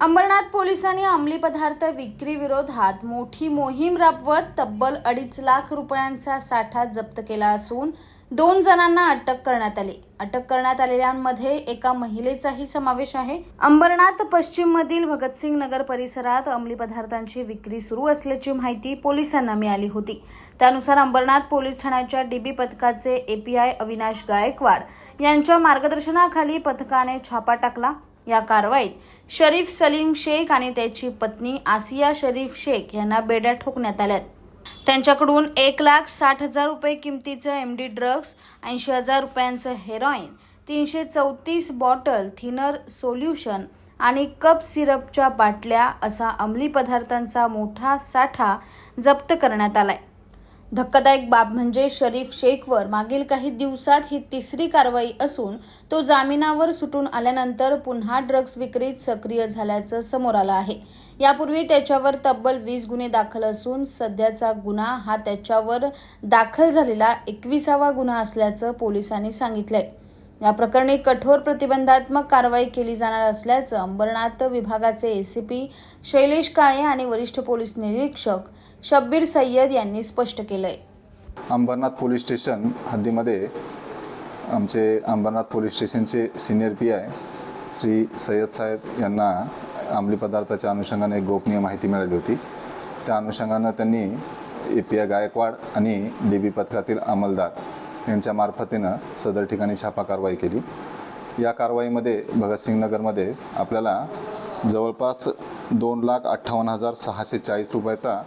अंबरनाथ पोलिसांनी अंमली पदार्थ विक्री विरोधात मोठी मोहीम राबवत तब्बल अडीच लाख रुपयांचा साठा जप्त केला असून दोन जणांना अटक करण्यात आली. अटक करण्यात आलेल्यांमध्ये एका महिलेचाही समावेश आहे. अंबरनाथ पश्चिम मधील भगतसिंग नगर परिसरात अंमली पदार्थांची विक्री सुरू असल्याची माहिती पोलिसांना मिळाली होती. त्यानुसार अंबरनाथ पोलीस ठाण्याच्या डीबी पथकाचे एपीआय अविनाश गायकवाड यांच्या मार्गदर्शनाखाली पथकाने छापा टाकला. या कारवाईत. शरीफ सलीम शेख आणि त्याची पत्नी आसिया शरीफ शेख यांना बेड्या ठोकण्यात आल्यात. त्यांच्याकडून एक लाख साठ हजार रुपये किमतीचं एम डी ड्रग्स ऐंशी हजार रुपयांचं हेरॉईन तीनशे चौतीस बॉटल थिनर सोल्युशन आणि कप सिरपच्या बाटल्या असा अंमली पदार्थांचा मोठा साठा जप्त करण्यात आलाय. धक्कादायक बाब म्हणजे शरीफ शेखवर मागील काही दिवसात ही तिसरी कारवाई असून तो जामिनावर सुटून आल्यानंतर पुन्हा ड्रग्ज विक्रीत सक्रिय झाल्याचं समोर आलं आहे. यापूर्वी त्याच्यावर तब्बल वीस गुन्हे दाखल असून सध्याचा गुन्हा हा त्याच्यावर दाखल झालेला एकविसावा गुन्हा असल्याचं पोलिसांनी सांगितलंय. या प्रकरणी कठोर प्रतिबंधात्मक कारवाई केली जाणार असल्याचं अंबरनाथ विभागाचे एसीपी शैलेश काळे आणि वरिष्ठ पोलीस निरीक्षक शब्बीर सय्यद यांनी स्पष्ट केलंय. अंबरनाथ पोलीस स्टेशन हद्दीमध्ये आमचे अंबरनाथ पोलीस स्टेशनचे senior P I Shri Sayyad sahib यांना अंमली पदार्थाच्या अनुषंगाने एक गोपनीय माहिती मिळाली होती. त्या अनुषंगानं त्यांनी ए पी आय गायकवाड आणि डी बी पथकातील अंमलदार यांच्या मार्फतीनं सदर ठिकाणी छापा कारवाई केली. या कारवाईमध्ये भगतसिंग नगरमध्ये आपल्याला जवळपास दोन लाख अठ्ठावन्न हजार सहाशे चाळीस रुपयाचा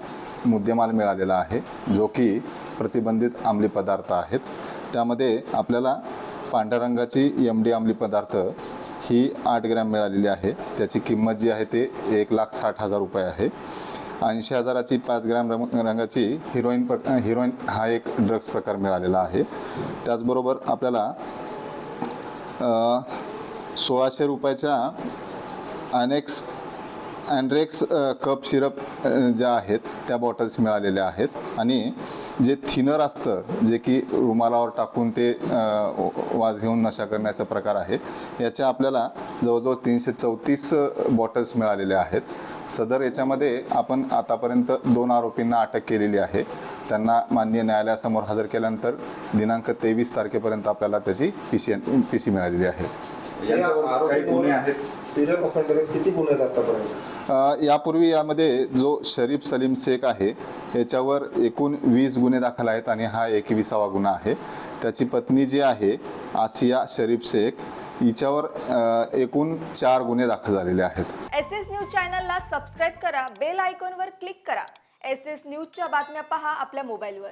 मुद्देमाल मिळालेला आहे जो की प्रतिबंधित अंमली पदार्थ आहेत. त्यामध्ये आपल्याला पांढऱ्या रंगाची एम डी अंमली पदार्थ ही आठ ग्रॅम मिळालेली आहे. त्याची किंमत जी आहे ते एक लाख साठ हजार रुपये आहे. ऐंशी हजाराची पाच ग्रॅम रंग रंगाची हिरोईन प्र हिरोईन हा एक ड्रग्स प्रकार मिळालेला आहे. त्याचबरोबर आपल्याला सोळाशे रुपयाच्या अनेक्स अँड्रेक्स कप सिरप ज्या आहेत त्या बॉटल्स मिळालेल्या आहेत. आणि जे थिनर असतं जे की रुमालावर टाकून ते वाज घेऊन नशा करण्याचा प्रकार आहे याच्या आपल्याला जवळजवळ तीनशे चौतीस बॉटल्स मिळालेल्या आहेत. सदर याच्यामध्ये आपण आतापर्यंत दोन आरोपींना अटक केलेली आहे. त्यांना माननीय न्यायालयासमोर हजर केल्यानंतर दिनांक तेवीस तारखेपर्यंत आपल्याला त्याची पी सी पी सी मिळालेली आहे. किती गुन्हे आतापर्यंत? यापूर्वी यामध्ये जो शरीफ सलीम शेख आहे याच्यावर एकूण वीस गुन्हे दाखल आहेत आणि हा एकविसावा गुन्हा आहे. त्याची पत्नी जी आहे आसिया शरीफ शेख हिच्यावर एकूण चार गुन्हे दाखल झालेले आहेत. एस एस न्यूज चॅनलला सबस्क्राईब करा बेल आयकॉनवर क्लिक करा. एस एस न्यूजच्या बातम्या पहा आपल्या मोबाईलवर.